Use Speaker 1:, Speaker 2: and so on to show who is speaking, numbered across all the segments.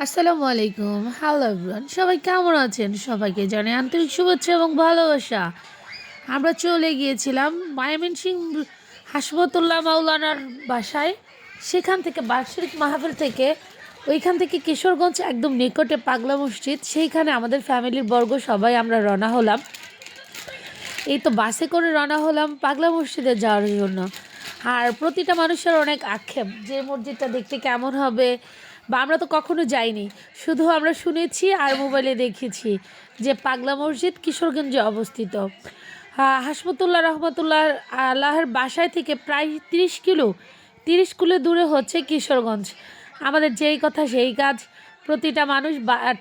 Speaker 1: আসসালামু আলাইকুম। Hello everyone সবাই কেমন আছেন? সবাইকে জানাই আন্তরিক শুভেচ্ছা এবং ভালোবাসা। আমরা চলে গিয়েছিলাম মায়ামিন সিং হাসবতুল্লাহ মাওলানার বাসায়। সেখান থেকে বার্ষিক মাহফিল থেকে ওইখান থেকে কিশোরগঞ্জ একদম নিকটে পাগলা মসজিদ। সেইখানে আমাদের ফ্যামিলির বর্গ সবাই আমরা রওনা হলাম। এই তো বাসে করে রওনা হলাম পাগলা মসজিদে যাওয়ার জন্য। আর প্রতিটা মানুষের অনেক আক্ষেপ, যে মসজিদটা দেখতে কেমন হবে বা আমরা তো কখনো যাইনি। শুধু আমরা শুনেছি আর মোবাইলে দেখেছি যে পাগলা মসজিদ কিশোরগঞ্জে অবস্থিত। হাসমতুল্লাহ রহমতুল্লাহ আল্লাহর বাসায় থেকে প্রায় তিরিশ কিলো তিরিশ কিলো দূরে হচ্ছে কিশোরগঞ্জ। আমাদের যেই কথা সেই কাজ। প্রতিটা মানুষ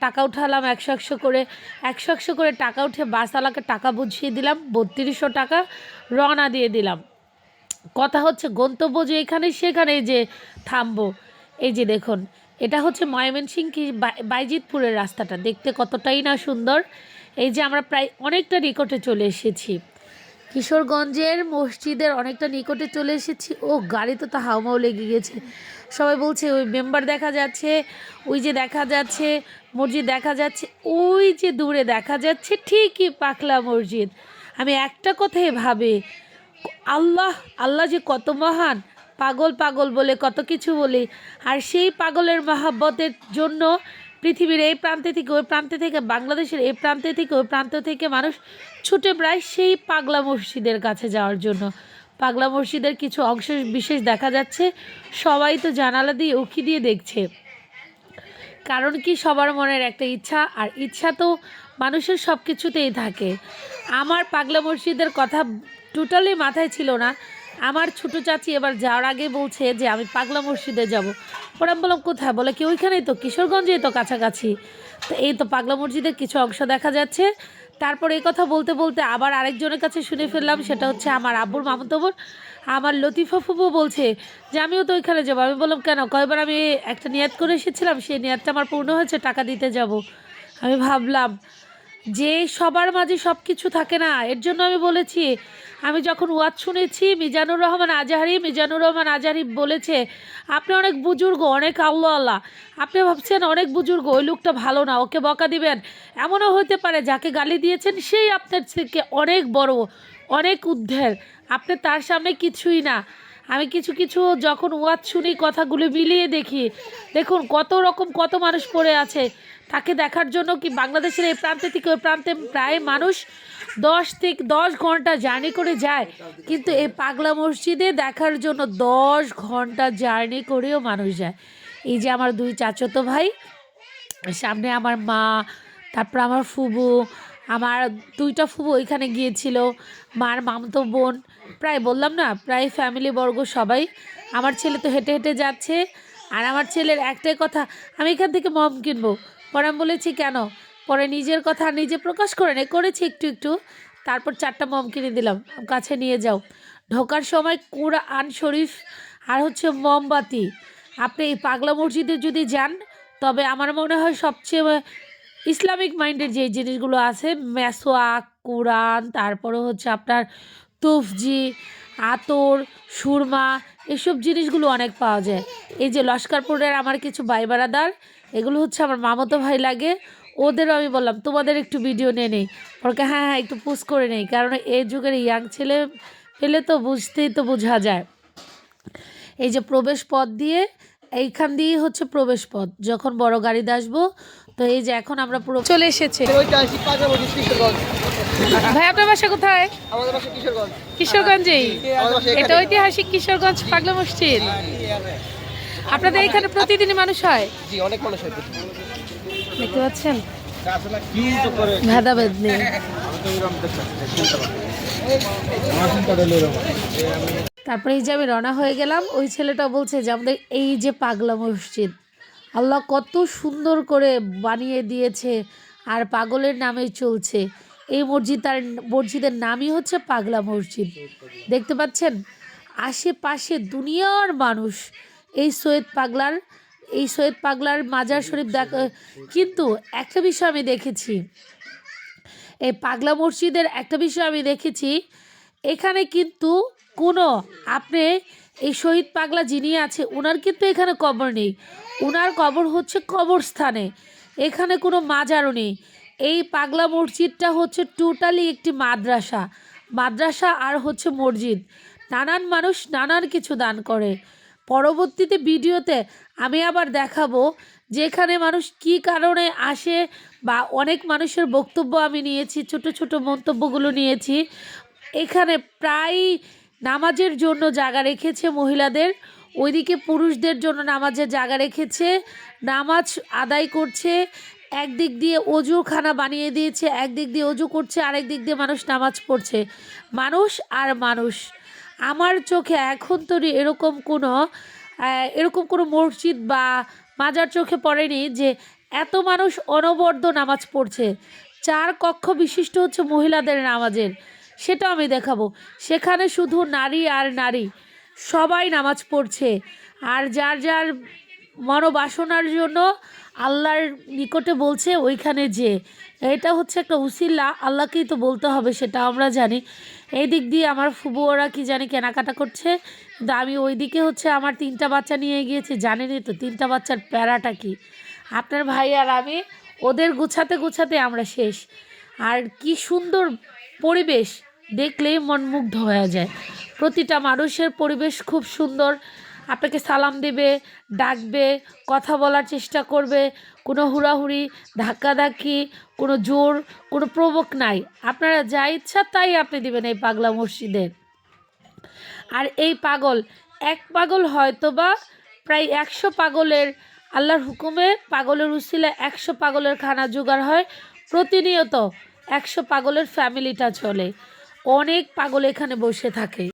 Speaker 1: টাকা উঠালাম একশো একশো করে, একশো একশো করে টাকা উঠে বাসওয়ালাকে টাকা বুঝিয়ে দিলাম, বত্রিশশো টাকা রওনা দিয়ে দিলাম। কথা হচ্ছে গন্তব্য যে এখানে সেখানে যে থামবো। এই যে দেখুন এটা হচ্ছে ময়মনসিং কি বাই- বাইজিতপুরের রাস্তাটা। দেখতে কতটাই না সুন্দর। এই যে আমরা প্রায় অনেকটা নিকটে চলে এসেছি। কিশোরগঞ্জের মসজিদের অনেকটা নিকটে চলে এসেছি। ও, গাড়ি তো তা হাওমাও লেগে গেছে। সবাই বলছে, ওই মেম্বার দেখা যাচ্ছে, ওই যে দেখা যাচ্ছে, মসজিদ দেখা যাচ্ছে, ওই যে দূরে দেখা যাচ্ছে ঠিকই পাকলা মসজিদ। আমি একটা কথাই ভাবে, আল্লাহ আল্লাহ যে কত মহান পাগল পাগল বলে কত কিছু বলি। আর সেই পাগলের মহাব্বতের জন্য পৃথিবীর এই প্রান্তে থেকে, ওই প্রান্তে থেকে, বাংলাদেশের এই প্রান্তে থেকে, ওই প্রান্ত থেকে মানুষ ছুটে প্রায় সেই পাগলা মসজিদের কাছে যাওয়ার জন্য। পাগলা মসজিদের কিছু অংশ বিশেষ দেখা যাচ্ছে। সবাই তো জানালা দিয়ে উকি দিয়ে দেখছে। কারণ কি? সবার মনের একটা ইচ্ছা। আর ইচ্ছা তো মানুষের সব কিছুতেই থাকে। আমার পাগলা মসজিদের কথা টোটালি মাথায় ছিল না। আমার ছোটো চাচি এবার যাওয়ার আগে বলছে যে, আমি পাগলা মসজিদে যাব। আমি বললাম, কোথায়? বলে, কি ওইখানেই তো, কিশোরগঞ্জেই তো কাছাকাছি। তো এই তো পাগলা মসজিদের কিছু অংশ দেখা যাচ্ছে। তারপর এই কথা বলতে বলতে আবার আরেকজনের কাছে শুনে ফেললাম, সেটা হচ্ছে আমার আব্বুর মামতো বোন আমার লতিফা ফুবু বলছে যে, আমিও তো ওইখানে যাব। আমি বললাম, কেন? কয়বার আমি একটা নিয়াত করে এসেছিলাম, সেই নিয়াতটা আমার পূর্ণ হয়েছে, টাকা দিতে যাব। আমি ভাবলাম যে সবার মাঝে সব কিছু থাকে না, এর জন্য আমি বলেছি, আমি যখন ওয়াজ শুনেছি, মিজানুর রহমান আজাহারি, মিজানুর রহমান আজাহারি বলেছে, আপনি অনেক বুজুর্গ, অনেক আল্লাহ আল্লাহ। আপনি ভাবছেন অনেক বুজুর্গ, ওই লোকটা ভালো না, ওকে বকা দিবেন। এমনও হতে পারে, যাকে গালি দিয়েছেন, সেই আপনার থেকে অনেক বড়, অনেক উদ্ধের আপনি তার সামনে কিছুই না। আমি কিছু কিছু যখন ওয়াজ শুনি, কথাগুলো মিলিয়ে দেখি। দেখুন, কত রকম, কত মানুষ পড়ে আছে। তাকে দেখার জন্য কি বাংলাদেশের এই প্রান্তে থেকে ওই প্রান্তে প্রায় মানুষ দশ থেকে দশ ঘণ্টা জার্নি করে যায়। কিন্তু এই পাগলা মসজিদে দেখার জন্য দশ ঘণ্টা জার্নি করেও মানুষ যায়। এই যে আমার দুই চাচতো ভাই, সামনে আমার মা, তারপর আমার ফুবু আমার দুইটা ফুবু ওইখানে গিয়েছিল, মার মামতো বোন, প্রায় বললাম না, প্রায় ফ্যামিলি বর্গ সবাই। আমার ছেলে তো হেঁটে হেঁটে যাচ্ছে, আর আমার ছেলের একটাই কথা, আমি এখান থেকে মম কিনবো। পরে আমি বলেছি, কেন? পরে নিজের কথা নিজে প্রকাশ করে নেই করেছি একটু একটু। তারপর চারটা মম কিনে দিলাম, কাছে নিয়ে যাও। ঢোকার সময় কুরআন শরীফ আর হচ্ছে মোমবাতি। আপনি এই পাগলা মসজিদে যদি যান, তবে আমার মনে হয় সবচেয়ে ইসলামিক মাইন্ডের যে জিনিসগুলো আছে, মেসোয়াক, কোরআন, তারপরে হচ্ছে আপনার তুফজি, আতর, সুরমা, এসব জিনিসগুলো অনেক পাওয়া যায়। এই যে লস্করপুরের আমার কিছু ভাই বারাদার, এগুলো হচ্ছে আমার মামাতো ভাই লাগে, ওদেরও আমি বললাম, তোমাদের একটু ভিডিও নিয়ে নেই। ওকে হ্যাঁ হ্যাঁ একটু পোস্ট করে নেই, কারণ এই যুগের ইয়াং ছেলে পেলে তো বুঝতেই তো বোঝা যায়। এই যে প্রবেশ পথ দিয়ে এইখান দিয়েই হচ্ছে প্রবেশ পথ যখন বড় গাড়িতে আসব তো এই যে এখন আমরা পুরো চলে এসেছে। ভাই আপনার বাসা কোথায়?
Speaker 2: আমাদের
Speaker 1: কিশোরগঞ্জেই? এটা ঐতিহাসিক কিশোরগঞ্জ পাগলা মসজিদ। আপনাদের এখানে প্রতিদিনই মানুষ হয়?
Speaker 2: জি অনেক মানুষ হয়
Speaker 1: দেখতে পাচ্ছেন? ভেদাভেদ নেই তারপরে এই যে আমি রওনা হয়ে গেলাম, ওই ছেলেটা বলছে যে আমাদের এই যে পাগলা মসজিদ, আল্লাহ কত সুন্দর করে বানিয়ে দিয়েছে আর পাগলের নামেই চলছে। এই মসজিদ তার, মসজিদের নামই হচ্ছে পাগলা মসজিদ। দেখতে পাচ্ছেন? আশেপাশে দুনিয়ার মানুষ। এই সৈয়দ পাগলার, এই সৈয়দ পাগলার মাজার শরীফ দেখ, কিন্তু একটা বিষয় আমি দেখেছি। এই পাগলা মসজিদের একটা বিষয় আমি দেখেছি, এখানে কিন্তু কোনো, আপনি এই শহীদ পাগলা যিনি আছে ওনার কিন্তু এখানে কবর নেই। ওনার কবর হচ্ছে কবরস্থানে। এখানে কোনো মাজারও নেই। এই পাগলা মসজিদটা হচ্ছে টোটালি একটি মাদ্রাসা। মাদ্রাসা আর হচ্ছে মসজিদ। নানান মানুষ নানান কিছু দান করে। পরবর্তীতে ভিডিওতে আমি আবার দেখাবো যে এখানে মানুষ কী কারণে আসে বা অনেক মানুষের বক্তব্য আমি নিয়েছি, ছোট ছোট মন্তব্যগুলো নিয়েছি। এখানে প্রায় নামাজের জন্য জায়গা রেখেছে মহিলাদের, ওইদিকে পুরুষদের জন্য নামাজের জায়গা রেখেছে। নামাজ আদায় করছে, একদিক দিয়ে অজু খানা বানিয়ে দিয়েছে, একদিক দিয়ে অজু করছে, আরেক দিক দিয়ে মানুষ নামাজ পড়ছে। মানুষ আর মানুষ। আমার চোখে এখন তো এরকম কোনো এরকম কোনো মসজিদ বা মাজার চোখে পড়েনি যে এত মানুষ অনবদ্য নামাজ পড়ছে। চার কক্ষ বিশিষ্ট হচ্ছে মহিলাদের নামাজের। সেটা আমি দেখাবো। সেখানে শুধু নারী আর নারী। সবাই নামাজ পড়ছে। আর যার যার মনোবাসনার জন্য আল্লাহর নিকটে বলছে, ওইখানে যে। এটা হচ্ছে একটা উসিল্লা আল্লাহকেই তো বলতে হবে, সেটা আমরা জানি। এই দিক দিয়ে আমার ফুবুয়ারা কি জানি কেনাকাটা করছে। কিন্তু আমি ওই দিকে হচ্ছে আমার তিনটা বাচ্চা নিয়ে গিয়েছি, জানেনই তো তিনটা বাচ্চার প্যারাটা কি। আপনার ভাই আর আমি, ওদের গুছাতে গুছাতে আমরা শেষ। আর কি সুন্দর পরিবেশ। দেখলেই মন মুগ্ধ হয়ে যায়। প্রতিটা মানুষের পরিবেশ খুব সুন্দর। আপনাকে সালাম দেবে, ডাকবে, কথা বলার চেষ্টা করবে। কোনো হুড়াহুড়ি, ধাক্কাধাক্কি, কোনো জোর, কোনো প্রবক নাই। আপনারা যা ইচ্ছা তাই আপনি দেবেন এই পাগলা মসজিদে। আর এই পাগল, এক পাগল হয়তো বা প্রায় একশো পাগলের, আল্লাহর হুকুমে পাগলের উসিলে একশো পাগলের খানা জোগাড় হয়। প্রতিনিয়ত একশো পাগলের ফ্যামিলিটা চলে। অনেক পাগল এখানে বসে থাকে।